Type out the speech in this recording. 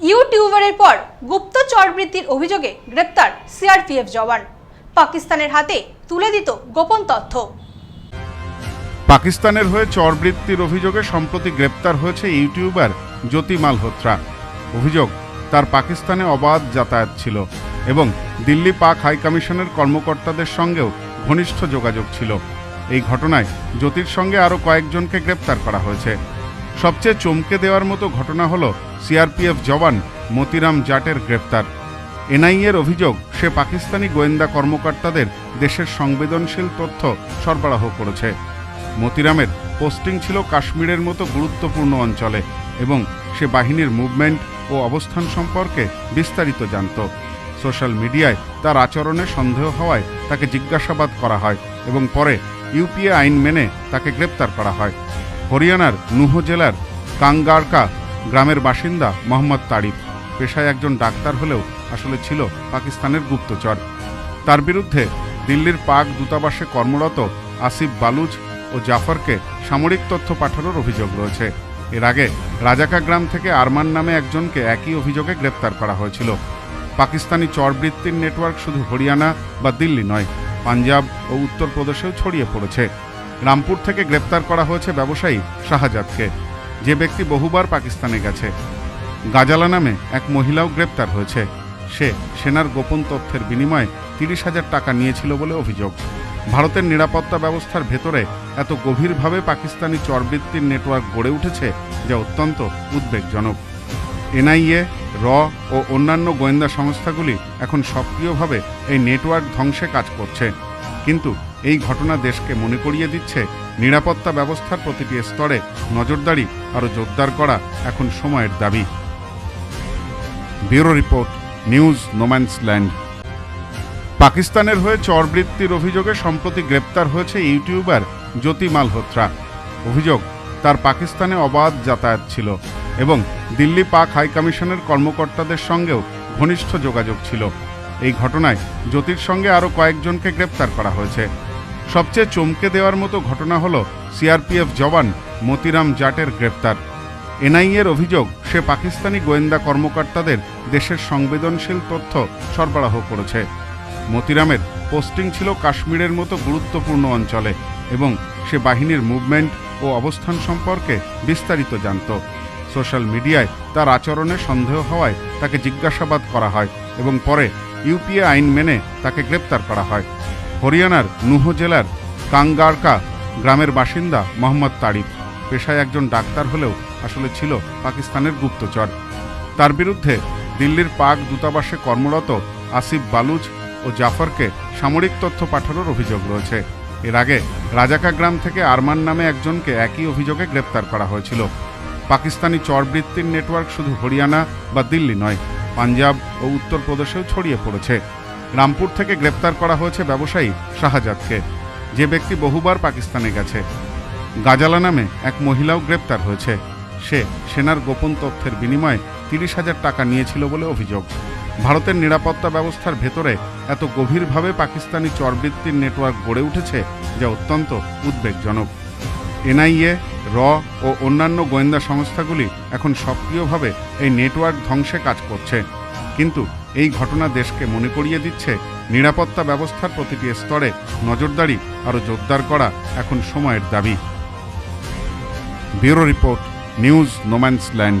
ইউটিউবারের পর গুপ্ত চরবৃত্তির অভিযোগে গ্রেপ্তার সিআরপিএফ জওয়ান। পাকিস্তানের হাতে তুলে দিত গোপন তথ্য। পাকিস্তানের হয়ে চরবৃত্তির অভিযোগে সম্প্রতি গ্রেপ্তার হয়েছে ইউটিউবার জ্যোতি মালহোত্রা অভিযোগ, তার পাকিস্তানে অবাধ যাতায়াত ছিল এবং দিল্লি পাক হাইকমিশনের কর্মকর্তাদের সঙ্গেও ঘনিষ্ঠ যোগাযোগ ছিল। এই ঘটনায় জ্যোতির সঙ্গে আরও কয়েকজনকে গ্রেপ্তার করা হয়েছে। সবচেয়ে চমকে দেওয়ার মতো ঘটনা হল সিআরপিএফ জওয়ান মতিরাম জাটের গ্রেপ্তার। এনআইএর অভিযোগ, সে পাকিস্তানি গোয়েন্দা কর্মকর্তাদের দেশের সংবেদনশীল তথ্য সরবরাহ করেছে। মতিরামের পোস্টিং ছিল কাশ্মীরের মতো গুরুত্বপূর্ণ অঞ্চলে এবং সে বাহিনীর মুভমেন্ট ও অবস্থান সম্পর্কে বিস্তারিত জানত। সোশ্যাল মিডিয়ায় তার আচরণে সন্দেহ হওয়ায় তাকে জিজ্ঞাসাবাদ করা হয় এবং পরে ইউপিএ আইন মেনে তাকে গ্রেপ্তার করা হয়। হরিয়ানার নুহ জেলার কাঙ্গারকা গ্রামের বাসিন্দা মোহাম্মদ তারিফ। পেশায় একজন ডাক্তার হলেও আসলে ছিল পাকিস্তানের গুপ্তচর। তার বিরুদ্ধে দিল্লির পাক দূতাবাসে কর্মরত আসিফ বালুচ ও জাফরকে সামরিক তথ্য পাঠানোর অভিযোগ রয়েছে। এর আগে রাজাকা গ্রাম থেকে আরমান নামে একজনকে একই অভিযোগে গ্রেপ্তার করা হয়েছিল। পাকিস্তানি চরবৃত্তির নেটওয়ার্ক শুধু হরিয়ানা বা দিল্লি নয়, পাঞ্জাব ও উত্তরপ্রদেশেও ছড়িয়ে পড়েছে। রামপুর থেকে গ্রেপ্তার করা হয়েছে ব্যবসায়ী শাহজাদকে। যে ব্যক্তি বহুবার পাকিস্তানে গেছে। গাজালা নামে এক মহিলাও গ্রেপ্তার হয়েছে। সে সেনার গোপন তথ্যের বিনিময়ে তিরিশ হাজার টাকা নিয়েছিল বলে অভিযোগ। ভারতের নিরাপত্তা ব্যবস্থার ভেতরে এত গভীরভাবে পাকিস্তানি চরবৃত্তির নেটওয়ার্ক গড়ে উঠেছে যা অত্যন্ত উদ্বেগজনক। এনআইএ, র ও অন্যান্য গোয়েন্দা সংস্থাগুলি এখন সক্রিয়ভাবে এই নেটওয়ার্ক ধ্বংসে কাজ করছে। কিন্তু এই ঘটনা দেশকে মনে করিয়ে দিচ্ছে নিরাপত্তা ব্যবস্থার প্রতিটি স্তরে নজরদারি আরও জোরদার করা এখন সময়ের দাবি। ব্যুরো রিপোর্ট, নিউজ নোম্যান্সল্যান্ড পাকিস্তানের হয়ে চরবৃত্তির অভিযোগে সম্প্রতি গ্রেপ্তার হয়েছে ইউটিউবার জ্যোতি মালহোত্রা। অভিযোগ, তার পাকিস্তানে অবাধ যাতায়াত ছিল এবং দিল্লি পাক হাইকমিশনের কর্মকর্তাদের সঙ্গেও ঘনিষ্ঠ যোগাযোগ ছিল। এই ঘটনায় জ্যোতির সঙ্গে আরও কয়েকজনকে গ্রেপ্তার করা হয়েছে। সবচেয়ে চমকে দেওয়ার মতো ঘটনা হল সিআরপিএফ জওয়ান মতিরাম জাটের গ্রেপ্তার। এনআইএর অভিযোগ, সে পাকিস্তানি গোয়েন্দা কর্মকর্তাদের দেশের সংবেদনশীল তথ্য সরবরাহ করেছে। মতিরামের পোস্টিং ছিল কাশ্মীরের মতো গুরুত্বপূর্ণ অঞ্চলে এবং সে বাহিনীর মুভমেন্ট ও অবস্থান সম্পর্কে বিস্তারিত জানত। সোশ্যাল মিডিয়ায় তার আচরণে সন্দেহ হওয়ায় তাকে জিজ্ঞাসাবাদ করা হয় এবং পরে ইউপিএ আইন মেনে তাকে গ্রেপ্তার করা হয়। হরিয়ানার নুহ জেলার কাঙ্গারকা গ্রামের বাসিন্দা মোহাম্মদ তারিফ পেশায় একজন ডাক্তার হলেও আসলে ছিল পাকিস্তানের গুপ্তচর। তার বিরুদ্ধে দিল্লির পাক দূতাবাসে কর্মরত আসিফ বালুচ ও জাফরকে সামরিক তথ্য পাঠানোর অভিযোগ রয়েছে। এর আগে রাজাকা গ্রাম থেকে আরমান নামে একজনকে একই অভিযোগে গ্রেপ্তার করা হয়েছিল। পাকিস্তানি চরবৃত্তির নেটওয়ার্ক শুধু হরিয়ানা বা দিল্লি নয় পাঞ্জাব ও উত্তরপ্রদেশেও ছড়িয়ে পড়েছে। রামপুর থেকে গ্রেপ্তার করা হয়েছে ব্যবসায়ী শাহজাদকে। যে ব্যক্তি বহুবার পাকিস্তানে গেছে। গাজালা নামে এক মহিলাও গ্রেপ্তার হয়েছে। সে সেনার গোপন তথ্যের বিনিময়ে তিরিশ হাজার টাকা নিয়েছিল বলে অভিযোগ। ভারতের নিরাপত্তা ব্যবস্থার ভেতরে এত গভীরভাবে পাকিস্তানি চরবৃত্তির নেটওয়ার্ক গড়ে উঠেছে যা অত্যন্ত উদ্বেগজনক। এনআইএ র ও অন্যান্য গোয়েন্দা সংস্থাগুলি এখন সক্রিয়ভাবে এই নেটওয়ার্ক ধ্বংসে কাজ করছে। কিন্তু এই ঘটনা দেশকে মনে করিয়ে দিচ্ছে, নিরাপত্তা ব্যবস্থার প্রতিটি স্তরে নজরদারি আরও জোরদার করা এখন সময়ের দাবি। Bureau report, news no man's land